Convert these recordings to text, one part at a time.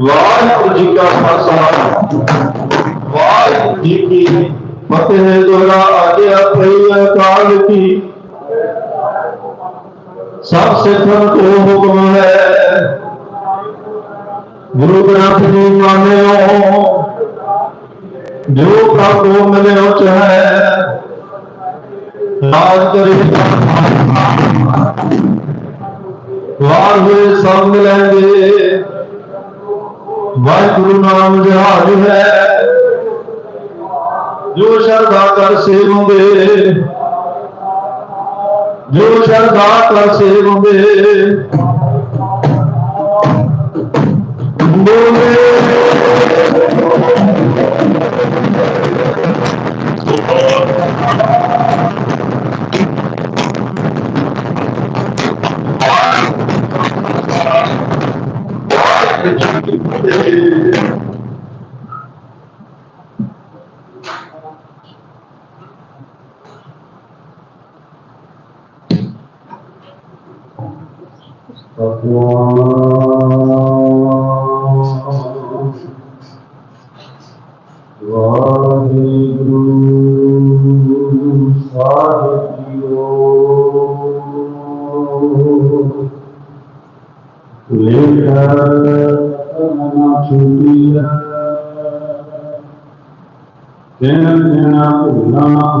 वाहु जी का प्रसाद वाहु जी की। फतेह दोरा आज्ञा प्रिय काल की सबसे प्रथम तो है। गुरु ग्रंथ जी माने जो प्रभु मिले उच है राज वार हुए सब मिलेंगे वाहगुरु नाम जहाज़ है जो श्रद्धा कर सेवोंगे जो श्रद्धा कर सेवोंगे Then, then, I will not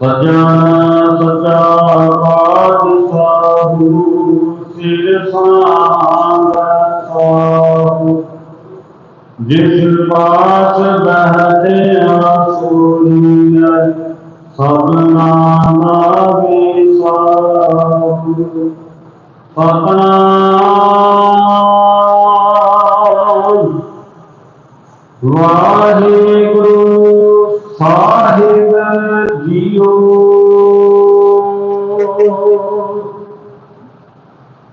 सजा सजा बादशा जिस पास बहते आसूरी सब नाना फतना वाहे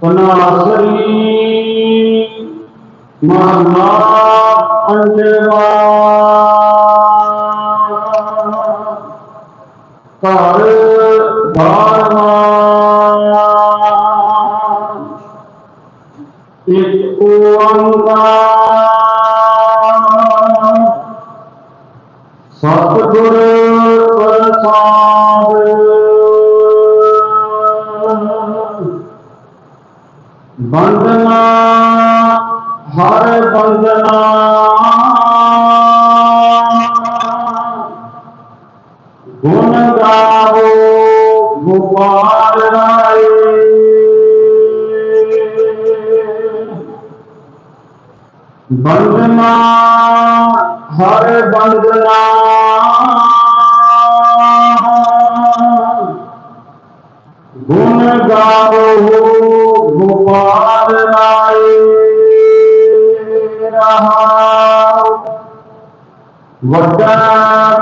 ਤਨਾਸਰੀ ਮਹਲਾ ਅੰਜਵਾ ਘਰ ਬਾਰਵਾ ਇੱਕ ਓੰਕਾਰ ਸਤਿਗੁਰ वंदना हर वंदना। गुण गाओ गोपाल राय वंदना हर वंदना। ਵੱਡਾ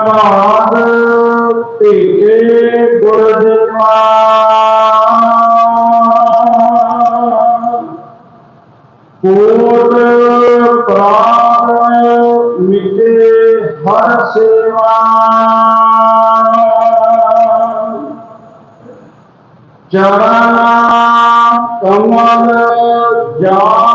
ਭਾਗ ਭੇਟੇ ਗੁਰਦਿਵਾ ਕੋਟ ਪ੍ਰਾਪ ਮਿਟੇ ਹਰ ਸੇਵਾ। ਚਰਨਾ ਕਮਲ ਜਾ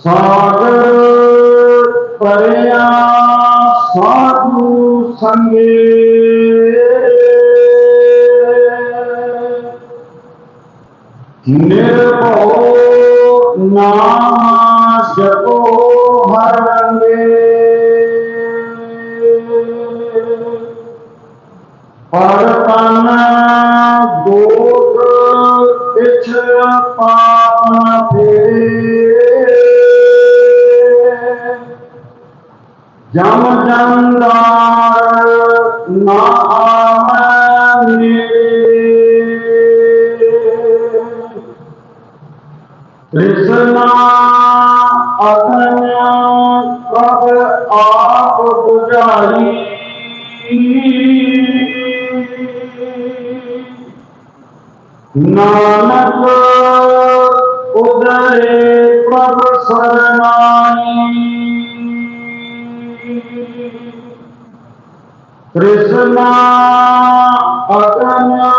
सागर साधु संगे निर्भो नाम जगो हर रंगे पर जम जंगार कृष्णा कब आप नानक उदय प्रभ शरणाई कृष्णा अगना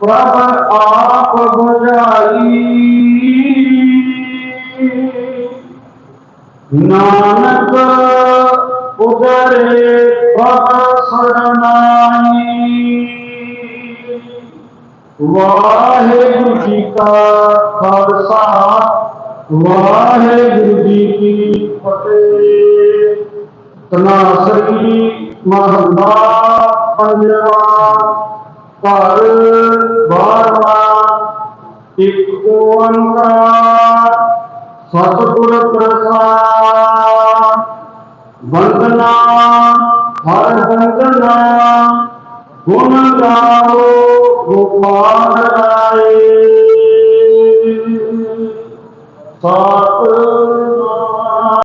प्रभ आप बुझाई नानक उदरे प्रभ शरणाई। वाहेगुरु जी का खालसा वाहेगुरु जी की फतेह। तनासरी ਮਹਲਾ ਪੰਜਵਾ ਘਰ ਬਾਰਵਾ ਇੱਕ ਓੰਕਾਰ, ਸਤਿਗੁਰ ਪ੍ਰਸਾਦ ਵੰਦਨਾ ਹਰ ਵੰਦਨਾ ਗੁਣ ਗਾਓ ਗੋਪਾਲ ਰਾਏ ਸਤ